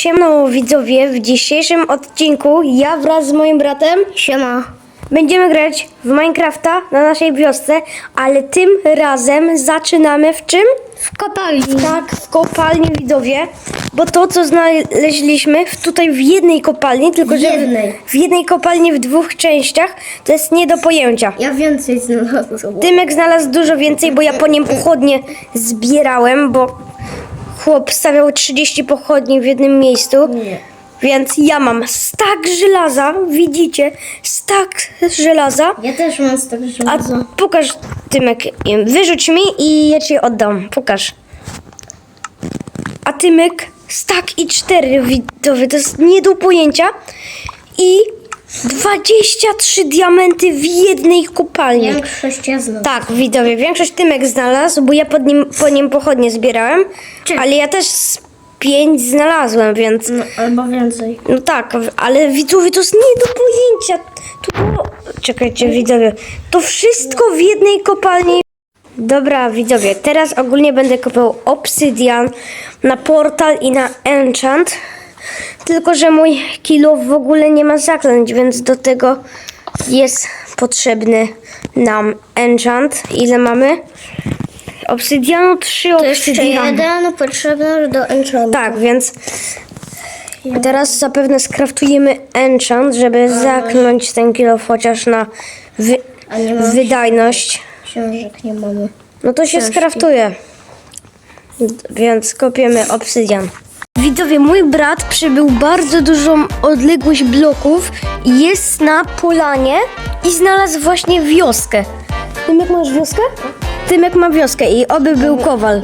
Siemano widzowie, w dzisiejszym odcinku ja wraz z moim bratem Siema. będziemy grać w Minecrafta na naszej wiosce, ale tym razem zaczynamy w czym? W kopalni. Tak, w kopalni widzowie, bo to co znaleźliśmy w, tutaj w jednej kopalni, tylko że jednej. W, w jednej kopalni w dwóch częściach, to jest nie do pojęcia. Ja więcej znalazłem. Tymek znalazł dużo więcej, bo ja po nim pochodnie zbierałem, bo chłop stawiał 30 pochodni w jednym miejscu. Nie. Więc ja mam stak żelaza, widzicie? Stak żelaza. Ja też mam tego A żelaza. pokaż Tymek, wyrzuć mi i ja ci oddam. Pokaż. A Tymek, stak i cztery widowy, to jest nie do pojęcia. I 23 diamenty w jednej kopalni. Większość ja znam. Tak, widzowie, większość Tymek znalazł, bo ja pod nim, po nim pochodnie zbierałem, Czy- ale ja też z pięć znalazłem, więc No, albo więcej. no tak, ale widzowie, to jest nie do pojęcia. To było... Czekajcie, widzowie, to wszystko w jednej kopalni. Dobra, widzowie, teraz ogólnie będę kopał obsydian na portal i na enchant. Tylko, że mój kilo w ogóle nie ma zaklęć, więc do tego jest potrzebny nam enchant. Ile mamy? Obsydianu, trzy To jeszcze obsydiany. jeden potrzebny do enchantu. Tak, więc teraz zapewne skraftujemy enchant, żeby zakląć ten kilo chociaż na wy, A wydajność. książek, nie mamy. No to się skraftuje. Więc kopiemy obsydian. Widzowie, mój brat przybył bardzo dużą odległość bloków i jest na polanie i znalazł właśnie wioskę. Tymek, masz wioskę? Tymek ma wioskę i oby był kowal.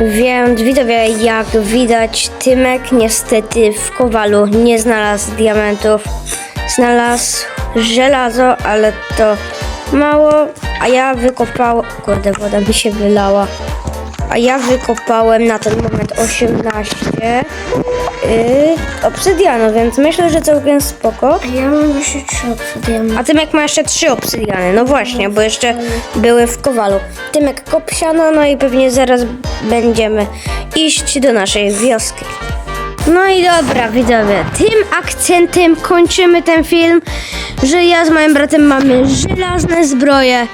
Więc widzowie, jak widać, Tymek niestety w Kowalu nie znalazł diamentów. Znalazł żelazo, ale to mało, a ja wykopałem... Kurde, woda mi się wylała. A ja wykopałem na ten moment 18 yy, obsydianu, więc myślę, że całkiem spoko. A ja mam jeszcze trzy obsydiany. A Tymek ma jeszcze trzy obsydiany. No właśnie, bo jeszcze były w kowalu. Tymek kop siano, no i pewnie zaraz będziemy iść do naszej wioski. No i dobra, widzowie, tym akcentem kończymy ten film, że ja z moim bratem mamy żelazne zbroje,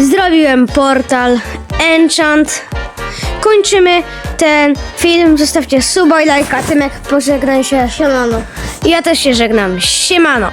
zrobiłem portal, enchant. Kończymy ten film, zostawcie suba i lajka, Tymek pożegnaj się. Siemano. Ja też się żegnam, siemano.